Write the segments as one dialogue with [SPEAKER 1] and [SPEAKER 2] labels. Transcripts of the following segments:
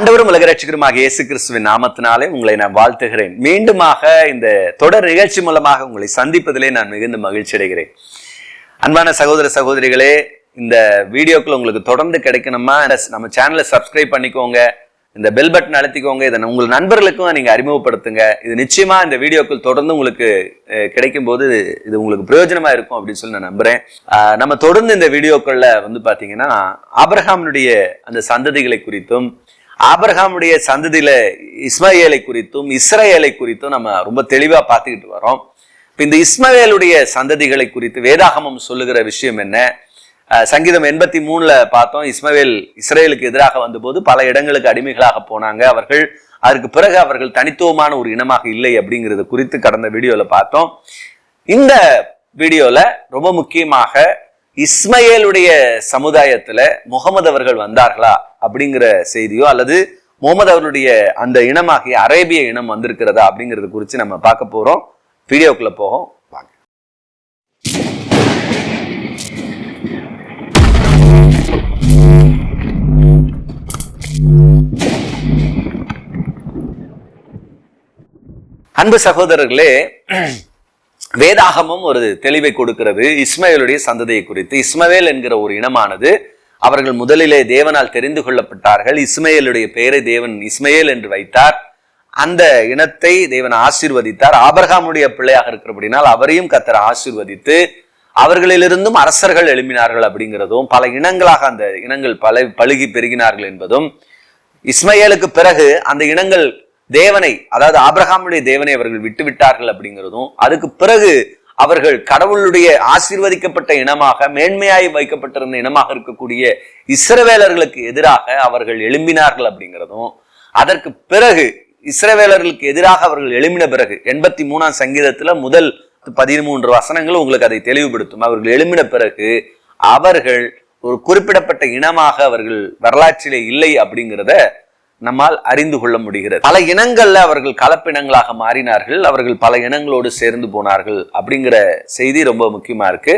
[SPEAKER 1] ஆண்டவரும் உலகரட்சகருமாக இயேசு கிறிஸ்துவின் நாமத்தினாலே உங்களை நான் வாழ்த்துகிறேன். மீண்டுமாக இந்த தொடர் நிகழ்ச்சி மூலமாக உங்களை சந்திப்பதிலே நான் மிகுந்த மகிழ்ச்சி அடைகிறேன். அன்பான சகோதர சகோதரிகளே இந்த வீடியோக்கள் உங்களுக்கு தொடர்ந்து கிடைக்கணுமா நம்ம சேனலை சப்ஸ்கிரைப் பண்ணிக்கோங்க. இந்த பெல் பட்டன் அழுத்திக்கோங்க. இதை உங்கள் நண்பர்களுக்கும் நீங்க அறிமுகப்படுத்துங்க. இது நிச்சயமா இந்த வீடியோக்கள் தொடர்ந்து உங்களுக்கு கிடைக்கும் போது இது உங்களுக்கு பிரயோஜனமா இருக்கும் அப்படின்னு சொல்லி நான் நம்புறேன். நம்ம தொடர்ந்து இந்த வீடியோக்கள்ல வந்து பாத்தீங்கன்னா ஆபிரகாமினுடைய அந்த சந்ததிகளை குறித்தும் ஆபிரகாமுடைய சந்ததியில இஸ்மாயேலை குறித்தும் இஸ்ரேலை குறித்தும் நம்ம ரொம்ப தெளிவா பார்த்துக்கிட்டு வரோம். இப்போ இந்த இஸ்மவேலுடைய சந்ததிகளை குறித்து வேதாகமம் சொல்லுகிற விஷயம் என்ன? சங்கீதம் எண்பத்தி மூணுல பார்த்தோம் இஸ்மவேல் இஸ்ரேலுக்கு எதிராக வந்தபோது பல இடங்களுக்கு அடிமைகளாக போனாங்க. அவர்கள் அதற்கு பிறகு அவர்கள் தனித்துவமான ஒரு இனமாக இல்லை அப்படிங்கிறது குறித்து கடந்த வீடியோவில் பார்த்தோம். இந்த வீடியோவில் ரொம்ப முக்கியமாக இஸ்மயேலுடைய சமுதாயத்தில் முகமது அவர்கள் வந்தார்களா? அப்படிங்கிற செய்தியோ அல்லது முகமது அவருடைய அந்த இனமாகிய அரேபிய இனம் வந்திருக்கிறதா அப்படிங்கிறது குறித்து நம்ம பார்க்க போகிறோம் வீடியோக்குள்ள போகும் வாங்க. அன்பு சகோதரர்களே வேதாகமும் ஒரு தெளிவை கொடுக்கிறது. இஸ்மவேலுடைய சந்ததியை குறித்து. இஸ்மவேல் என்கிற ஒரு இனமானது அவர்கள் முதலிலே தேவனால் தெரிந்து கொள்ளப்பட்டார்கள். இஸ்மையலுடைய பெயரை தேவன் இஸ்மையல் என்று வைத்தார். அந்த இனத்தை தேவன் ஆசீர்வதித்தார். ஆபர்காமுடைய பிள்ளையாக இருக்கிறபடினால் அவரையும் கத்தர ஆசீர்வதித்து அவர்களிலிருந்தும் அரசர்கள் எழுப்பினார்கள் அப்படிங்கிறதும் பல இனங்களாக அந்த இனங்கள் பல பழுகி பெருகினார்கள் என்பதும் இஸ்மையலுக்கு பிறகு அந்த இனங்கள் தேவனை அதாவது ஆபிரகாமுடைய தேவனை அவர்கள் விட்டு விட்டார்கள் அப்படிங்கிறதும் அதுக்கு பிறகு அவர்கள் கடவுளுடைய ஆசீர்வதிக்கப்பட்ட இனமாக மேன்மையாய் வைக்கப்பட்டிருந்த இனமாக இருக்கக்கூடிய இஸ்ரவேலர்களுக்கு எதிராக அவர்கள் எழும்பினார்கள் அப்படிங்கிறதும் அதற்கு பிறகு இஸ்ரவேலர்களுக்கு எதிராக அவர்கள் எழும்பின பிறகு எண்பத்தி மூணாம் சங்கீதத்துல முதல் பதிமூன்று வசனங்கள் உங்களுக்கு அதை தெளிவுபடுத்தும். அவர்கள் எழும்பின பிறகு அவர்கள் ஒரு குறிப்பிடப்பட்ட இனமாக அவர்கள் வரலாற்றிலே இல்லை அப்படிங்கிறத நம்மால் அறிந்து கொள்ள முடிகிறது. பல இனங்கள்ல அவர்கள் கலப்பினங்களாக மாறினார்கள். அவர்கள் பல இனங்களோடு சேர்ந்து போனார்கள் அப்படிங்கிற செய்தி ரொம்ப முக்கியமா இருக்கு.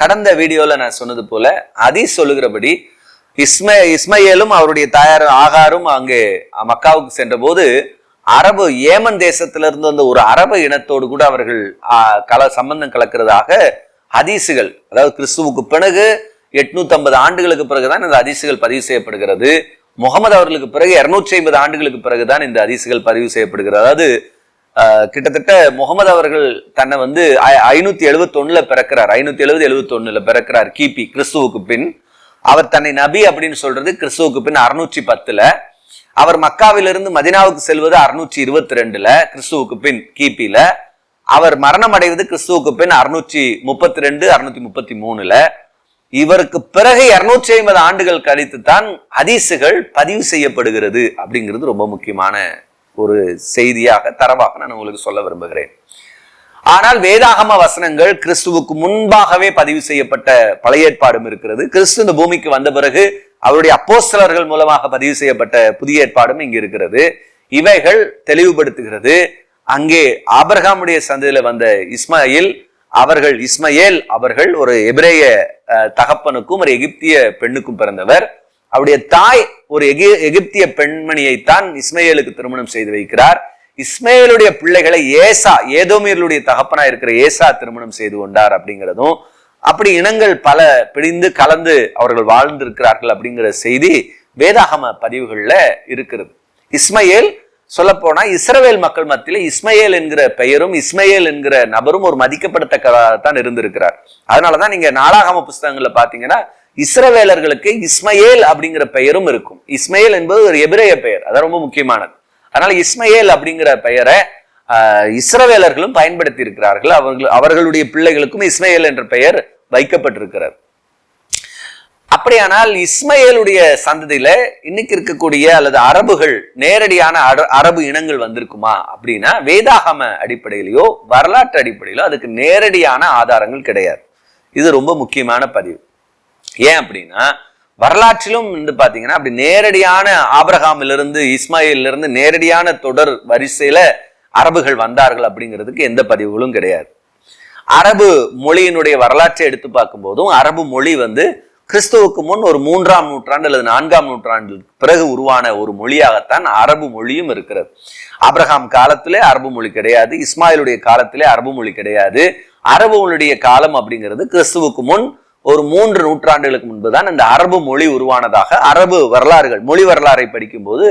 [SPEAKER 1] கடந்த வீடியோல நான் சொன்னது போல அதி சொல்லுகிறபடி இஸ்ம இஸ்மையேலும் அவருடைய தாயார் ஆகாரும் அங்கே மக்காவுக்கு சென்றபோது அரபு ஏமன் தேசத்திலிருந்து வந்த ஒரு அரபு இனத்தோடு கூட அவர்கள் கல சம்பந்தம் கலக்கிறதாக ஹதீசுகள் அதாவது கிறிஸ்துவுக்கு பிறகு எட்நூத்தி ஐம்பது ஆண்டுகளுக்கு பிறகுதான் இந்த ஹதீசுகள் பதிவு செய்யப்படுகிறது. முகமது அவர்களுக்கு பிறகு இருநூற்றி ஐம்பது ஆண்டுகளுக்கு பிறகுதான் இந்த அதிசுகள் பதிவு செய்யப்படுகிறது. அதாவது கிட்டத்தட்ட முகமது அவர்கள் தன்னை வந்து ஐ- ஐநூத்தி எழுபத்தொன்னுல பிறக்கிறார். ஐநூத்தி எழுபது எழுபத்தொன்னுல பிறக்கிறார் கிபி கிறிஸ்துவுக்கு பின். அவர் தன்னை நபி அப்படின்னு சொல்றது கிறிஸ்துவுக்கு பின் அறுநூற்றி பத்துல. அவர் மக்காவிலிருந்து மதினாவுக்கு செல்வது அறுநூற்றி இருபத்தி ரெண்டுல கிறிஸ்துவுக்கு பின் கிபியில அவர் மரணம் அடைவது கிறிஸ்துவுக்கு பின் அறுநூற்றி முப்பத்தி ரெண்டு அறுநூத்தி முப்பத்தி மூணுல. இவருக்கு பிறகு இருநூற்றி ஐம்பது ஆண்டுகள் கழித்து தான் ஹதீசுகள் பதிவு செய்யப்படுகிறது அப்படிங்கிறது ரொம்ப முக்கியமான ஒரு செய்தியாக தரவாக நான் உங்களுக்கு சொல்ல விரும்புகிறேன். ஆனால் வேதாகம வசனங்கள் கிறிஸ்துவுக்கு முன்பாகவே பதிவு செய்யப்பட்ட பழைய ஏற்பாடும் இருக்கிறது. கிறிஸ்து இந்த பூமிக்கு வந்த பிறகு அவருடைய அப்போஸ்தலர்கள் மூலமாக பதிவு செய்யப்பட்ட புதிய ஏற்பாடும் இங்கு இருக்கிறது. இவைகள் தெளிவுபடுத்துகிறது. அங்கே ஆபிரகாமுடைய சந்தையில வந்த இஸ்மாயில் அவர்கள் இஸ்மயேல் அவர்கள் ஒரு எபிரேய அஹ், தகப்பனுக்கும் ஒரு எகிப்திய பெண்ணுக்கும் பிறந்தவர். அவருடைய தாய் ஒரு எகி எகிப்திய பெண்மணியைத்தான் இஸ்மயேலுக்கு திருமணம் செய்து வைக்கிறார். இஸ்மேலுடைய பிள்ளைகளை ஏசா ஏதோமியர்களுடைய தகப்பனா இருக்கிற ஏசா திருமணம் செய்து கொண்டார் அப்படிங்கிறதும் அப்படி இனங்கள் பல பிடிந்து கலந்து அவர்கள் வாழ்ந்திருக்கிறார்கள் அப்படிங்கிற செய்தி வேதாகம பதிவுகளில் இருக்கிறது. இஸ்மயேல் சொல்லப்போனால் இஸ்ரவேல் மக்கள் மத்தியில் இஸ்மையேல் என்கிற பெயரும் இஸ்மையேல் என்கிற நபரும் ஒரு மதிக்கப்படத்தக்கதான் இருந்திருக்கிறார். அதனால தான் நீங்கள் நாளாகம புஸ்தகங்களில் பார்த்தீங்கன்னா இஸ்ரவேலர்களுக்கு இஸ்மையேல் அப்படிங்கிற பெயரும் இருக்கும். இஸ்மையேல் என்பது ஒரு எபிரேய பெயர் அது ரொம்ப முக்கியமானது. அதனால இஸ்மையேல் அப்படிங்கிற பெயரை இஸ்ரவேலர்களும் பயன்படுத்தி இருக்கிறார்கள் அவர்கள் அவர்களுடைய பிள்ளைகளுக்கும் இஸ்மையேல் என்ற பெயர் வைக்கப்பட்டிருக்கிறது. அப்படியானால் இஸ்மயேலுடைய சந்ததியில இன்னைக்கு இருக்கக்கூடிய அல்லது அரபுகள் நேரடியான அர- அரபு இனங்கள் வந்திருக்குமா அப்படின்னா வேதாகம அடிப்படையிலயோ வரலாற்று அடிப்படையிலோ அதுக்கு நேரடியான ஆதாரங்கள் கிடையாது. இது ரொம்ப முக்கியமான பதிவு. ஏன் அப்படின்னா வரலாற்றிலும் வந்து பார்த்தீங்கன்னா அப்படி நேரடியான ஆபிரகாமிலிருந்து இஸ்மாயிலிருந்து இருந்து நேரடியான தொடர் வரிசையில அரபுகள் வந்தார்கள் அப்படிங்கிறதுக்கு எந்த பதிவுகளும் கிடையாது. அரபு மொழியினுடைய வரலாற்றை எடுத்து பார்க்கும்போதும் அரபு மொழி வந்து கிறிஸ்துவுக்கு முன் ஒரு மூன்றாம் நூற்றாண்டு அல்லது நான்காம் நூற்றாண்டு பிறகு உருவான ஒரு மொழியாகத்தான் அரபு மொழியும் இருக்கிறது. ஆபிரகாம் காலத்திலே அரபு மொழி கிடையாது இஸ்மாயிலுடைய காலத்திலே அரபு மொழி கிடையாது. அரபு மொழியுடைய காலம் அப்படிங்கிறது கிறிஸ்துவுக்கு முன் ஒரு மூன்று நூற்றாண்டுகளுக்கு முன்புதான் இந்த அரபு மொழி உருவானதாக அரபு வரலாறுகள் மொழி வரலாறை படிக்கும்போது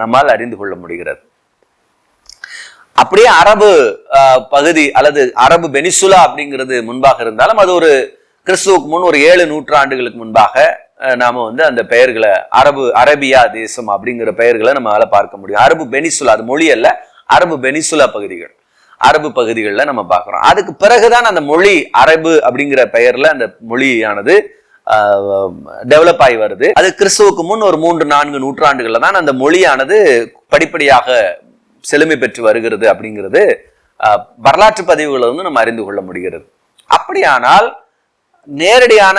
[SPEAKER 1] நம்மால் அறிந்து கொள்ள முடிகிறது. அப்படியே அரபு பகுதி அல்லது அரபு பெனிசுலா அப்படிங்கிறது முன்பாக இருந்தாலும் அது ஒரு கிறிஸ்துவுக்கு முன் ஒரு ஏழு நூற்றாண்டுகளுக்கு முன்பாக நாம வந்து அந்த பெயர்களை அரபு அரபியா தேசம் அப்படிங்கிற பெயர்களை நம்மளால பார்க்க முடியும். அரபு பெனிசுலா அது மொழி அல்ல அரபு பெனிசுலா பகுதிகள். அரபு பகுதிகளில் நம்ம பார்க்குறோம். அதுக்கு பிறகுதான் அந்த மொழி அரபு அப்படிங்கிற பெயர்ல அந்த மொழியானது டெவலப் ஆகி வருது. அது கிறிஸ்துவுக்கு முன் ஒரு மூன்று நான்கு நூற்றாண்டுகளில் தான் அந்த மொழியானது படிப்படியாக செழுமை பெற்று வருகிறது அப்படிங்கிறது வரலாற்று பதிவுகளை வந்து நம்ம அறிந்து கொள்ள முடிகிறது. அப்படியானால் நேரடியான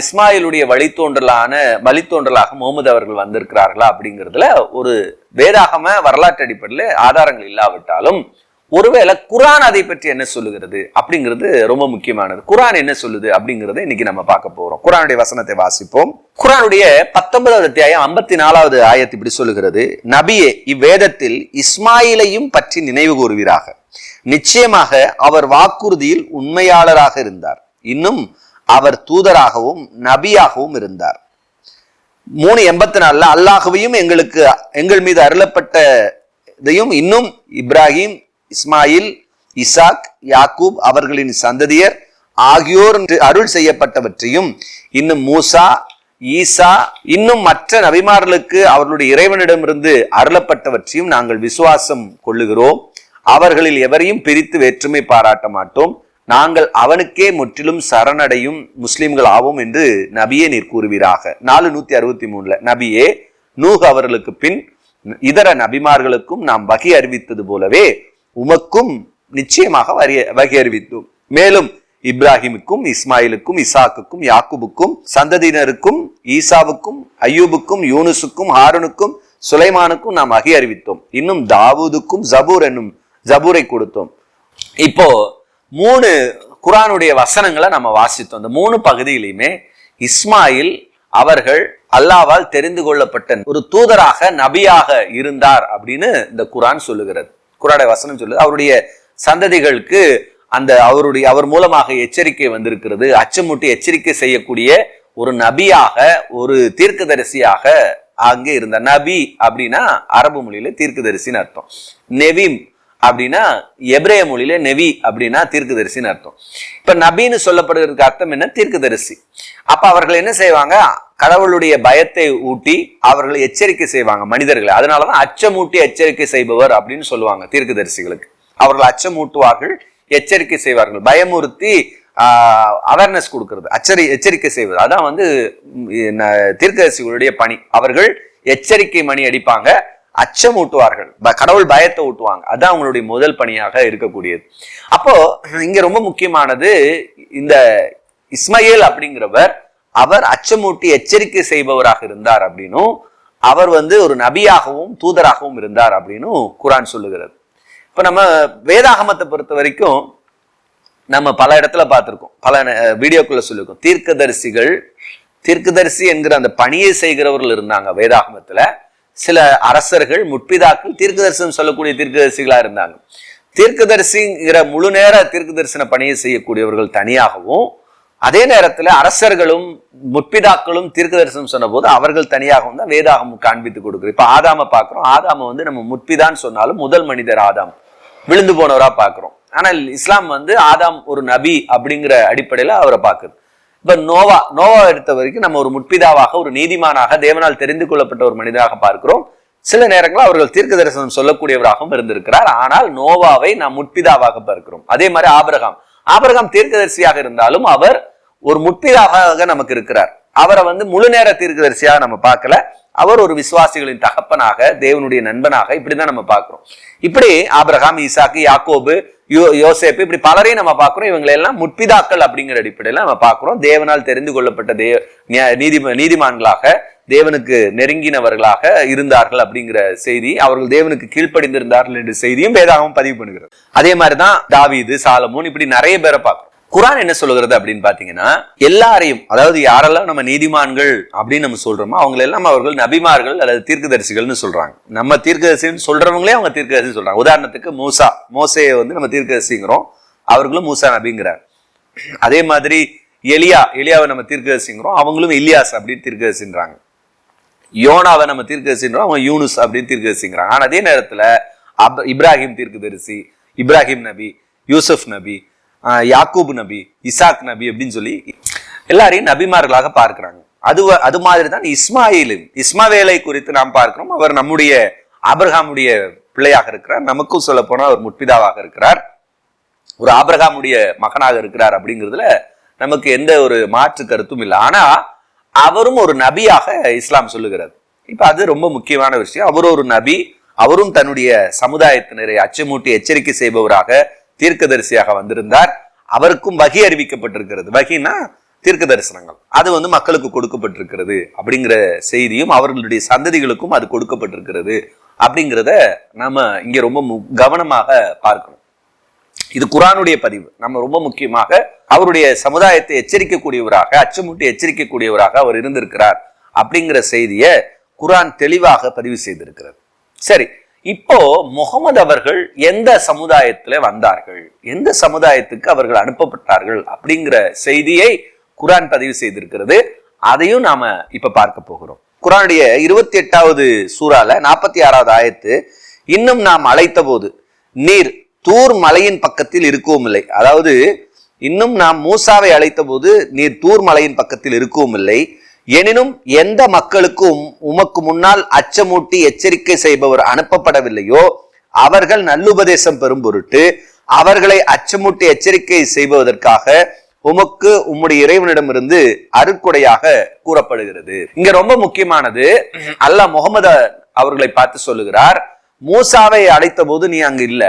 [SPEAKER 1] இஸ்மாயிலுடைய வழித்தோன்றலான வழித்தோன்றலாக முகமது அவர்கள் வந்திருக்கிறார்களா அப்படிங்கிறதுல ஒரு வேதாகம வரலாற்று அடிப்படையில் ஆதாரங்கள் இல்லாவிட்டாலும் ஒருவேளை குரான் அதை பற்றி என்ன சொல்லுகிறது அப்படிங்கிறது ரொம்ப முக்கியமானது. குரான் என்ன சொல்லுது அப்படிங்கறத இன்னைக்கு நம்ம பார்க்க போறோம். குரானுடைய வசனத்தை வாசிப்போம். குரானுடைய பத்தொன்பதாவது அத்தியாயம் ஐம்பத்தி நாலாவது ஆயத்து இப்படி சொல்லுகிறது. நபியே இவ்வேதத்தில் இஸ்மாயிலையும் பற்றி நினைவு கூறுவீராக. நிச்சயமாக அவர் வாக்குறுதியில் உண்மையாளராக இருந்தார். இன்னும் அவர் தூதராகவும் நபியாகவும் இருந்தார். மூணு எண்பத்தி நாலுல அல்லாஹுவையும் எங்களுக்கு எங்கள் மீது அருளப்பட்ட இதையும் இன்னும் இப்ராஹிம் இஸ்மாயில் இசாக் யாக்கூப் அவர்களின் சந்ததியர் ஆகியோர் என்று அருள் செய்யப்பட்டவற்றையும் இன்னும் மூசா ஈசா இன்னும் மற்ற நபிமார்களுக்கு அவர்களுடைய இறைவனிடமிருந்து அருளப்பட்டவற்றையும் நாங்கள் விசுவாசம் கொள்ளுகிறோம். அவர்களில் எவரையும் பிரித்து வேற்றுமை பாராட்ட மாட்டோம். நாங்கள் அவனுக்கே முற்றிலும் சரணடையும் முஸ்லிம்கள் ஆவோம் என்று நபியே நீர் கூறுவீராக. நாலு நூத்தி அறுபத்தி மூணுல நபியே நூஹ் அவர்களுக்கு பின் இதர நபிமார்களுக்கும் நாம் வகை அறிவித்தது போலவே உமக்கும் நிச்சயமாக வரிய வகை அறிவித்தோம். மேலும் இப்ராஹிமுக்கும் இஸ்மாயிலுக்கும் இசாக்குக்கும் யாக்குபுக்கும் சந்ததியினருக்கும் ஈசாவுக்கும் ஐயூபுக்கும் யூனுசுக்கும் ஹாரனுக்கும் சுலைமானுக்கும் நாம் வகி அறிவித்தோம். இன்னும் தாவூதுக்கும் ஜபூர் என்னும் ஜபூரை கொடுத்தோம். இப்போ மூணு குரானுடைய வசனங்களை நம்ம வாசித்தோம். இந்த மூணு பகுதியிலையுமே இஸ்மாயில் அவர்கள் அல்லாவால் தெரிந்து கொள்ளப்பட்ட ஒரு தூதராக நபியாக இருந்தார் அப்படின்னு இந்த குரான் சொல்லுகிறது. குரானுடைய வசனம் சொல்லுது. அவருடைய சந்ததிகளுக்கு அந்த அவருடைய அவர் மூலமாக எச்சரிக்கை வந்திருக்கிறது. அச்சமூட்டி எச்சரிக்கை செய்யக்கூடிய ஒரு நபியாக ஒரு தீர்க்கதரிசியாக அங்கே இருந்த நபி அப்படின்னா அரபு மொழியில தீர்க்கதரிசின்னு அர்த்தம். நெவிம் அப்படின்னா எப்ரேய மொழியில நெவி அப்படின்னா தீர்க்கதரிசின்னு அர்த்தம். இப்ப நபின்னு சொல்லப்படுறதுக்கு அர்த்தம் என்ன? தீர்க்கதரிசி. அப்ப அவர்கள் என்ன செய்வாங்க? கடவுளுடைய பயத்தை ஊட்டி அவர்களை எச்சரிக்கை செய்வாங்க மனிதர்களை. அதனாலதான் அச்சமூட்டி எச்சரிக்கை செய்பவர் அப்படின்னு சொல்லுவாங்க தீர்க்கதரிசிகளுக்கு. அவர்கள் அச்சமூட்டுவார்கள் எச்சரிக்கை செய்வார்கள். பயமுறுத்தி அவேர்னஸ் கொடுக்கறது. அச்சரி எச்சரிக்கை செய்வது. அதான் வந்து தீர்க்கதரிசிகளுடைய பணி. அவர்கள் எச்சரிக்கை மணி அடிப்பாங்க. அச்சம் ஊட்டுவார்கள் ப- கடவுள் பயத்தை ஊட்டுவாங்க. அதான் அவங்களுடைய முதல் பணியாக இருக்கக்கூடியது. அப்போ இங்க ரொம்ப முக்கியமானது இந்த இஸ்மாயில் அப்படிங்கிறவர் அவர் அச்சமூட்டி எச்சரிக்கை செய்பவராக இருந்தார் அப்படின்னும் அவர் வந்து ஒரு நபியாகவும் தூதராகவும் இருந்தார் அப்படின்னும் குரான் சொல்லுகிறது. இப்போ நம்ம வேதாகமத்தை பொறுத்த வரைக்கும் நம்ம பல இடத்துல பார்த்துருக்கோம். பல வீடியோக்குள்ள சொல்லியிருக்கோம். தீர்க்கதரிசிகள் தீர்க்கதரிசி என்கிற அந்த பணியை செய்கிறவர்கள் இருந்தாங்க வேதாகமத்தில். சில அரசர்கள் முற்பிதாக்கள் தீர்க்கதரிசனம் சொல்லக்கூடிய தீர்க்கதரிசிகளா இருந்தாங்க. தீர்க்கதரிசிங்கிற முழு நேர தீர்க்கதரிசன பணியை செய்யக்கூடியவர்கள் தனியாகவும் அதே நேரத்தில் அரசர்களும் முற்பிதாக்களும் தீர்க்கதரிசனம் சொன்னபோது அவர்கள் தனியாகவும் தான் வேதாகம் காண்பித்து கொடுக்குறோம். இப்போ ஆதாம பார்க்குறோம். ஆதாம வந்து நம்ம முற்பிதான்னு சொன்னாலும் முதல் மனிதர் ஆதாம். விழுந்து போனவராக பார்க்குறோம். ஆனால் இஸ்லாம் வந்து ஆதாம் ஒரு நபி அப்படிங்கிற அடிப்படையில் அவரை பார்க்குது. இப்ப நோவா நோவா எடுத்த வரைக்கும் நம்ம ஒரு முற்பிதாவாக ஒரு நீதிமானாக தேவனால் தெரிந்து கொள்ளப்பட்ட ஒரு மனிதராக பார்க்கிறோம். சில நேரங்களில் அவர்கள் தீர்க்க தரிசனம் சொல்லக்கூடியவராகவும் இருந்திருக்கிறார். ஆனால் நோவாவை நாம் முற்பிதாவாக பார்க்கிறோம். அதே மாதிரி ஆபரகம். ஆபரகம் தீர்க்கதரிசியாக இருந்தாலும் அவர் ஒரு முற்பிதாக நமக்கு இருக்கிறார். அவரை வந்து முழு நேர தீர்க்கதரிசியாக நம்ம பார்க்கல. அவர் ஒரு விசுவாசிகளின் தகப்பனாக தேவனுடைய நண்பனாக இப்படிதான் நம்ம பார்க்கிறோம். இப்படி ஆபிரகாம் ஈசாக்கு யாக்கோபு யோ யோசேப்பு இப்படி பலரையும் நம்ம பார்க்குறோம். இவங்களை எல்லாம் முற்பிதாக்கள் அப்படிங்கிற அடிப்படையில நம்ம பார்க்குறோம். தேவனால் தெரிந்து கொள்ளப்பட்ட தே நீதி நீதிமான்களாக தேவனுக்கு நெருங்கினவர்களாக இருந்தார்கள் அப்படிங்கிற செய்தி அவர்கள் தேவனுக்கு கீழ்ப்படிந்திருந்தார்கள் என்ற செய்தியும் வேதாகவும் பதிவு பண்ணுகிறது. அதே மாதிரிதான் தாவீது சாலமோன் இப்படி நிறைய பேரை பார்க்குறோம். குரான் என்ன சொல்லுகிறது அப்படின்னு பாத்தீங்கன்னா எல்லாரையும் அதாவது யாரெல்லாம் நம்ம நீதிமான்கள் அப்படின்னு நம்ம சொல்றோமோ அவங்களெல்லாம் அவர்கள் நபிமார்கள் அல்லது தீர்க்கதரிசிகள்னு சொல்றாங்க. நம்ம தீர்க்கதரிசின்னு சொல்றவங்களே அவங்க தீர்க்கதரிசி சொல்றாங்க. உதாரணத்துக்கு மூசா மோசையை வந்து நம்ம தீர்க்கதரிசிங்கிறோம். அவர்களும் மூசா நபிங்கிறார் அதே மாதிரி எலியா எலியாவை நம்ம தீர்க்கதரிசிங்கிறோம். அவங்களும் இலியாஸ் அப்படின்னு தீர்க்கதரிசின்றாங்க. யோனாவை நம்ம தீர்க்கதரிசின்றோம். அவங்க யூனுஸ் அப்படின்னு தீர்க்கதரிசிங்கிறாங்க. ஆனால் அதே நேரத்தில் அப் இப்ராஹிம் தீர்க்கதரிசி இப்ராஹிம் நபி யூசுப் நபி யாக்கூப் நபி இசாக் நபி அப்படின்னு சொல்லி எல்லாரையும் நபிமார்களாக பார்க்கிறாங்க. அது அது மாதிரி தான் இஸ்மாயிலும். இஸ்மாவேலை குறித்து நாம் பார்க்கிறோம். அவர் நம்முடைய ஆபிரகாமுடைய பிள்ளையாக இருக்கிறார். நமக்கும் சொல்ல போனா அவர் முற்பிதாவாக இருக்கிறார். ஒரு ஆபிரகாமுடைய மகனாக இருக்கிறார் அப்படிங்கிறதுல நமக்கு எந்த ஒரு மாற்று கருத்தும் இல்லை. ஆனா அவரும் ஒரு நபியாக இஸ்லாம் சொல்லுகிறது இப்ப அது ரொம்ப முக்கியமான விஷயம். அவரும் ஒரு நபி. அவரும் தன்னுடைய சமுதாயத்தினரை அச்சமூட்டி எச்சரிக்கை செய்பவராக தீர்க்கதரிசியாக வந்திருந்தார். அவருக்கும் வகி அறிவிக்கப்பட்டிருக்கிறது. வகினா தீர்க்க தரிசனங்கள். அது வந்து மக்களுக்கு கொடுக்கப்பட்டிருக்கிறது அப்படிங்கிற செய்தியும் அவர்களுடைய சந்ததிகளுக்கும் அது கொடுக்கப்பட்டிருக்கிறது அப்படிங்கிறத நாம இங்க ரொம்ப மு- கவனமாக பார்க்கணும். இது குரானுடைய பதிவு. நம்ம ரொம்ப முக்கியமாக அவருடைய சமுதாயத்தை எச்சரிக்கக்கூடியவராக அச்சமூட்டி எச்சரிக்கக்கூடியவராக அவர் இருந்திருக்கிறார் அப்படிங்கிற செய்தியை குரான் தெளிவாக பதிவு செய்திருக்கிறது. சரி இப்போ முகமது அவர்கள் எந்த சமுதாயத்துல வந்தார்கள்? எந்த சமுதாயத்துக்கு அவர்கள் அனுப்பப்பட்டார்கள்? அப்படிங்கிற செய்தியை குரான் பதிவு செய்திருக்கிறது. அதையும் நாம இப்ப பார்க்க போகிறோம். குரானுடைய இருபத்தி எட்டாவது சூறால நாற்பத்தி ஆறாவது ஆயத்து இன்னும் நாம் அழைத்த போது நீர் தூர் மலையின் பக்கத்தில் இருக்கவும் இல்லை அதாவது இன்னும் நாம் மூசாவை அழைத்த போது நீர் தூர் மலையின் பக்கத்தில் இருக்கவும் இல்லை எனினும் எந்த மக்களுக்கும் உமக்கு முன்னால் அச்சமூட்டி எச்சரிக்கை செய்பவர் அனுப்பப்படவில்லையோ அவர்கள் நல்லுபதேசம் பெறும் பொருட்டு அவர்களை அச்சமூட்டி எச்சரிக்கை செய்வதற்காக உமக்கு உம்முடைய இறைவனிடமிருந்து அருக்குடையாக கூறப்படுகிறது. இங்க ரொம்ப முக்கியமானது அல்லாஹ் முகமது அவர்களை பார்த்து சொல்லுகிறார் மூசாவை அழைத்த போது நீ அங்கு இல்ல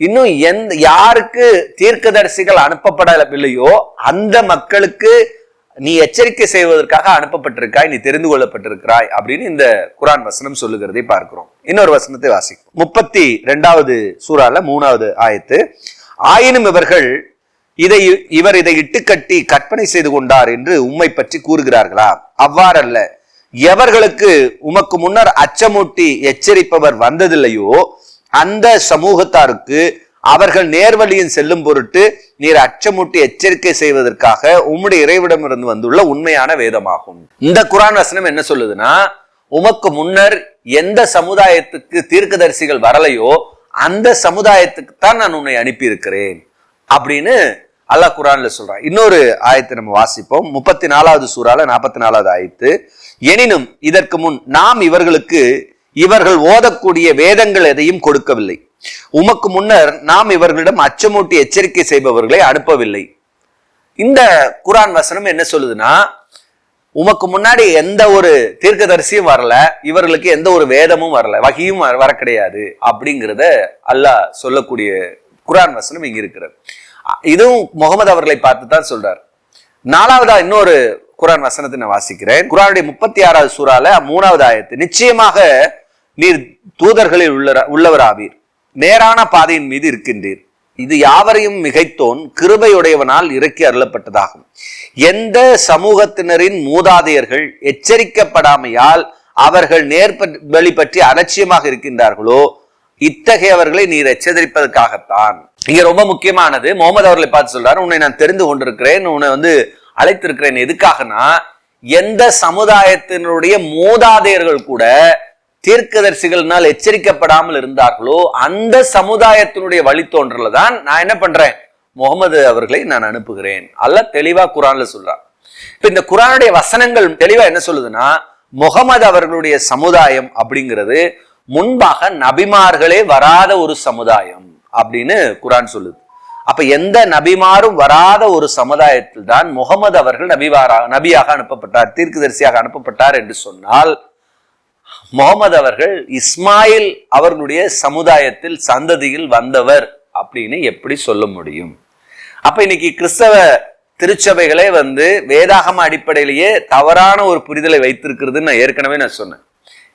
[SPEAKER 1] இன்னும் எந்த யாருக்கு தீர்க்கதரிசிகள் அனுப்பப்படவில்லையோ அந்த மக்களுக்கு நீ எச்சரிக்கை செய்வதற்காக அனுப்பப்பட்டிருக்காய் நீ தெரிந்து கொள்ளப்பட்டிருக்கிறாய் அப்படின்னு இந்த குரான் வசனம் சொல்லுகிறதை பார்க்கிறோம். இன்னொரு வசனத்தை வாசிக்கும் முப்பத்தி ரெண்டாவது சூறால மூணாவது ஆயத்து ஆயினும் இவர்கள் இதை இவர் இதை இட்டுக்கட்டி கற்பனை செய்து கொண்டார் என்று உம்மை பற்றி கூறுகிறார்களா? அவ்வாறல்ல எவர்களுக்கு உமக்கு முன்னர் அச்சமூட்டி எச்சரிப்பவர் வந்ததில்லையோ அந்த சமூகத்தாருக்கு அவர்கள் நேர்வழியில் செல்லும் பொருட்டு நீர் அச்சமூட்டி எச்சரிக்கை செய்வதற்காக உம்முடைய இறைவிடமிருந்து வந்துள்ள உண்மையான வேதமாகும். இந்த குரான் வசனம் என்ன சொல்லுதுன்னா உமக்கு முன்னர் எந்த சமுதாயத்துக்கு தீர்க்கதரிசிகள் வரலையோ அந்த சமுதாயத்துக்கு தான் நான் உன்னை அனுப்பியிருக்கிறேன் அப்படின்னு அல்லாஹ் குரான்ல சொல்றான். இன்னொரு ஆயத்தை நம்ம வாசிப்போம். முப்பத்தி நாலாவது சூறால நாற்பத்தி நாலாவது ஆயத்து. எனினும் இதற்கு முன் நாம் இவர்களுக்கு இவர்கள் ஓதக்கூடிய வேதங்கள் எதையும் கொடுக்கவில்லை. உமக்கு முன்னர் நாம் இவர்களிடம் அச்சமூட்டி எச்சரிக்கை செய்பவர்களை அனுப்பவில்லை. இந்த குரான் வசனம் என்ன சொல்லுதுன்னா உமக்கு முன்னாடி எந்த ஒரு தீர்க்கதரிசியும் வரல இவர்களுக்கு எந்த ஒரு வேதமும் வரல வகியும் வர வர கிடையாது அப்படிங்கிறத அல்லாஹ் சொல்லக்கூடிய குரான் வசனம் இங்க இருக்கிறது. இதுவும் முகமது அவர்களை பார்த்து தான் சொல்றார். நாலாவதா இன்னொரு குரான் வசனத்தை நான் வாசிக்கிறேன். குரானுடைய முப்பத்தி ஆறாவது சூறால மூணாவது ஆயத்து நிச்சயமாக நீர் தூதர்களில் உள்ள உள்ளவராவீர். நேரான பாதையின் மீது இருக்கின்றீர். இது யாவரையும் மிகைத்தோன் கிருபையுடையவனால் இறக்கி அருளப்பட்டதாகும். எந்த சமூகத்தினரின் மூதாதையர்கள் எச்சரிக்கப்படாமையால் அவர்கள் நேர்வழி பற்றி அலட்சியமாக இருக்கின்றார்களோ இத்தகையவர்களை நீர் எச்சரிப்பதற்காகத்தான். இங்க ரொம்ப முக்கியமானது முகமது அவர்களை பார்த்து சொல்றாரு உன்னை நான் தெரிந்து கொண்டிருக்கிறேன் உன்னை வந்து அழைத்திருக்கிறேன் எதுக்காகனா எந்த சமுதாயத்தினுடைய மூதாதையர்கள் கூட தீர்க்கதரிசிகள்னால் எச்சரிக்கப்படாமல் இருந்தார்களோ அந்த சமுதாயத்தினுடைய வழித்தோன்றல தான் நான் என்ன பண்றேன்? முகமது அவர்களை நான் அனுப்புகிறேன். அல்ல தெளிவா குரான்ல சொல்றான். இப்ப இந்த குரானுடைய வசனங்கள் தெளிவா என்ன சொல்லுதுன்னா முகமது அவர்களுடைய சமுதாயம் அப்படிங்கிறது முன்பாக நபிமார்களே வராத ஒரு சமுதாயம் அப்படின்னு குரான் சொல்லுது. அப்ப எந்த நபிமாரும் வராத ஒரு சமுதாயத்தில் தான் முகமது அவர்கள் நபிவாரா நபியாக அனுப்பப்பட்டார் தீர்க்கதரிசியாக அனுப்பப்பட்டார் என்று சொன்னால் முகமது அவர்கள் இஸ்மாயில் அவர்களுடைய சமுதாயத்தில் சந்ததியில் வந்தவர் அப்படின்னு எப்படி சொல்ல முடியும்? அப்ப இன்னைக்கு கிறிஸ்தவ திருச்சபைகளே வந்து வேதாகம அடிப்படையிலேயே தவறான ஒரு புரிதலை வைத்திருக்கிறதுன்னு நான் ஏற்கனவே நான் சொன்னேன்.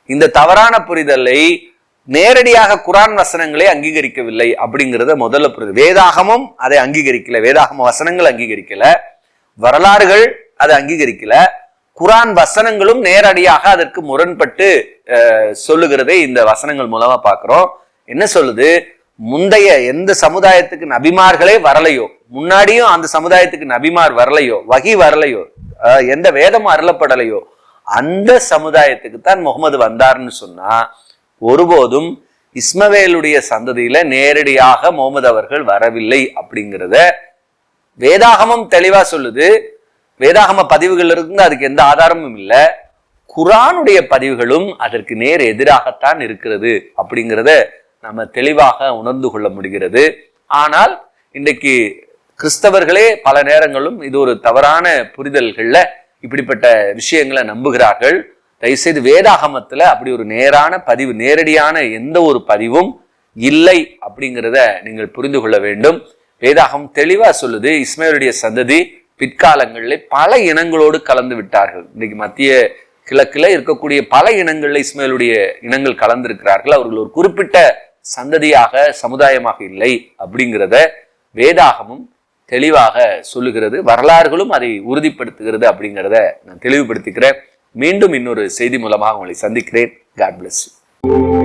[SPEAKER 1] இந்த தவறான புரிதலை நேரடியாக குரான் வசனங்களை அங்கீகரிக்கவில்லை அப்படிங்கிறத முதல்ல புரிதல் வேதாகமும் அதை அங்கீகரிக்கல. வேதாகம வசனங்கள் அங்கீகரிக்கல. வரலாறுகள் அதை அங்கீகரிக்கல. குரான் வசனங்களும் நேரடியாக அதற்கு முரண்பட்டு சொல்லுகிறதை இந்த வசனங்கள் மூலமா பார்க்குறோம். என்ன சொல்லுது? முந்தைய எந்த சமுதாயத்துக்கு நபிமார்களே வரலையோ முன்னாடியும் அந்த சமுதாயத்துக்கு நபிமார் வரலையோ வகி வரலையோ எந்த வேதமும் அருளப்படலையோ அந்த சமுதாயத்துக்கு தான் முகமது வந்தார்னு சொன்னா ஒருபோதும் இஸ்மவேலுடைய சந்ததியில நேரடியாக முகமது அவர்கள் வரவில்லை அப்படிங்கிறத வேதாகமம் தெளிவா சொல்லுது. வேதாகம பதிவுகள் இருந்து அதுக்கு எந்த ஆதாரமும் இல்லை. குரானுடைய பதிவுகளும் அதற்கு நேர் எதிராகத்தான் இருக்கிறது அப்படிங்கிறத நம்ம தெளிவாக உணர்ந்து கொள்ள முடிகிறது. ஆனால் இன்றைக்கு கிறிஸ்தவர்களே பல நேரங்களும் இது ஒரு தவறான புரிதல்களில் இப்படிப்பட்ட விஷயங்களை நம்புகிறார்கள். தயவுசெய்து வேதாகமத்தில் அப்படி ஒரு நேரான பதிவு நேரடியான எந்த ஒரு பதிவும் இல்லை அப்படிங்கிறத நீங்கள் புரிந்து கொள்ள வேண்டும். வேதாகம் தெளிவாக சொல்லுது இஸ்மேலுடைய சந்ததி பிற்காலங்களில் பல இனங்களோடு கலந்து விட்டார்கள். இன்னைக்கு மத்திய கிழக்கில் இருக்கக்கூடிய பல இனங்களில் இஸ்மேலுடைய இனங்கள் கலந்திருக்கிறார்கள். அவர்கள் ஒரு குறிப்பிட்ட சந்ததியாக சமுதாயமாக இல்லை அப்படிங்கிறத வேதாகமும் தெளிவாக சொல்லுகிறது. வரலாறுகளும் அதை உறுதிப்படுத்துகிறது அப்படிங்கிறத நான் தெளிவுபடுத்திக்கிறேன். மீண்டும் இன்னொரு செய்தி மூலமாக உங்களை சந்திக்கிறேன். God bless you